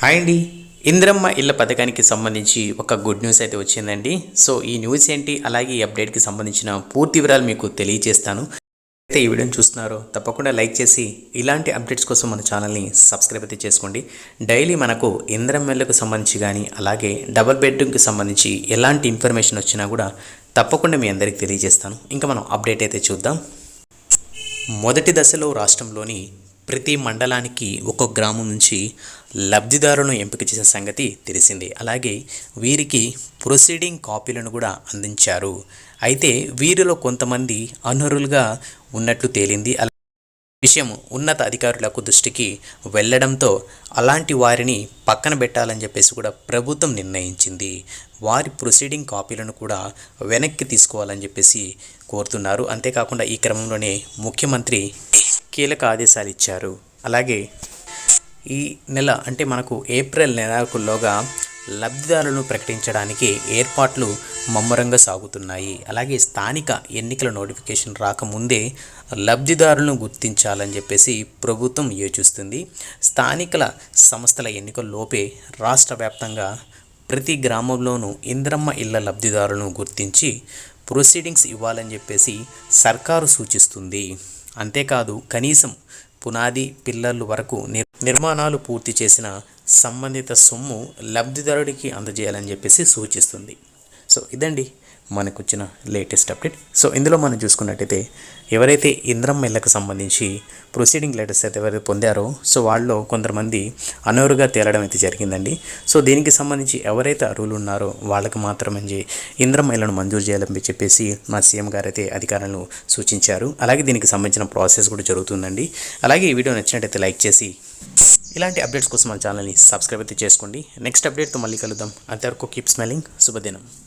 Hi అండి. ఇంద్రమ్మ ఇళ్ళ పథకానికి సంబంధించి ఒక గుడ్ న్యూస్ అయితే వచ్చిందండి. సో ఈ న్యూస్ ఏంటి? అలాగే ఈ అప్డేట్కి సంబంధించిన పూర్తి వివరాలు మీకు తెలియజేస్తాను. అయితే ఈ వీడియోని చూస్తున్నారో తప్పకుండా లైక్ చేసి ఇలాంటి అప్డేట్స్ కోసం మన ఛానల్ని సబ్స్క్రైబ్ అయితే చేసుకోండి. డైలీ మనకు ఇంద్రమ్మ సంబంధించి కానీ అలాగే డబల్ బెడ్రూమ్కి సంబంధించి ఎలాంటి ఇన్ఫర్మేషన్ వచ్చినా కూడా తప్పకుండా మీ అందరికీ తెలియజేస్తాను. ఇంకా మనం అప్డేట్ అయితే చూద్దాం. మొదటి దశలో రాష్ట్రంలోని ప్రతి మండలానికి ఒక గ్రామం నుంచి లబ్ధిదారులను ఎంపిక చేసిన సంగతి తెలిసింది. అలాగే వీరికి ప్రొసీడింగ్ కాపీలను కూడా అందించారు. అయితే వీరిలో కొంతమంది అనర్హులుగా ఉన్నట్లు తేలింది. విషయం ఉన్నత అధికారులకు దృష్టికి వెళ్ళడంతో అలాంటి వారిని పక్కన పెట్టాలని చెప్పేసి కూడా ప్రభుత్వం నిర్ణయించింది. వారి ప్రొసీడింగ్ కాపీలను కూడా వెనక్కి తీసుకోవాలని చెప్పేసి కోరుతున్నారు. అంతేకాకుండా ఈ క్రమంలోనే ముఖ్యమంత్రి కీలక ఆదేశాలు ఇచ్చారు. అలాగే ఈ నెల అంటే మనకు ఏప్రిల్ నెలకుల్లోగా లబ్ధిదారులను ప్రకటించడానికి ఏర్పాట్లు ముమ్మరంగా సాగుతున్నాయి. అలాగే స్థానిక ఎన్నికల నోటిఫికేషన్ రాకముందే లబ్ధిదారులను గుర్తించాలని చెప్పేసి ప్రభుత్వం యోచిస్తుంది. స్థానికల సంస్థల ఎన్నికల్లోపే రాష్ట్ర వ్యాప్తంగా ప్రతి గ్రామంలోనూ ఇంద్రమ్మ ఇళ్ళ లబ్ధిదారులను గుర్తించి ప్రొసీడింగ్స్ ఇవ్వాలని చెప్పేసి సర్కారు సూచిస్తుంది. అంతేకాదు కనీసం పునాది పిల్లర్లు వరకు నిర్ నిర్మాణాలు పూర్తి చేసిన సంబంధిత సొమ్ము లబ్ధిదారుడికి అందజేయాలని చెప్పేసి సూచిస్తుంది. సో ఇదండి మనకు వచ్చిన లేటెస్ట్ అప్డేట్ సో ఇందులో మనం చూసుకున్నట్టయితే ఎవరైతే ఇంద్రమ్మ ఇళ్ళకు సంబంధించి ప్రొసీడింగ్ లెటర్స్ అయితే ఎవరైతే పొందారో సో వాళ్ళలో కొంతమంది అనోరుగా తేలడం అయితే జరిగిందండి. సో దీనికి సంబంధించి ఎవరైతే అర్హులు ఉన్నారో వాళ్ళకి మాత్రమే ఇంద్రం ఇళ్ళను మంజూరు చేయాలని చెప్పేసి మా సీఎం గారు అయితే అధికారులను సూచించారు. అలాగే దీనికి సంబంధించిన ప్రాసెస్ కూడా జరుగుతుందండి. అలాగే ఈ వీడియో నచ్చినట్టయితే లైక్ చేసి ఇలాంటి అప్డేట్స్ కోసం మన ఛానల్ని సబ్స్క్రైబ్ అయితే చేసుకోండి. నెక్స్ట్ అప్డేట్తో మళ్ళీ కలుద్దాం. అంతవరకు కీప్ స్మెలింగ్ శుభదినం.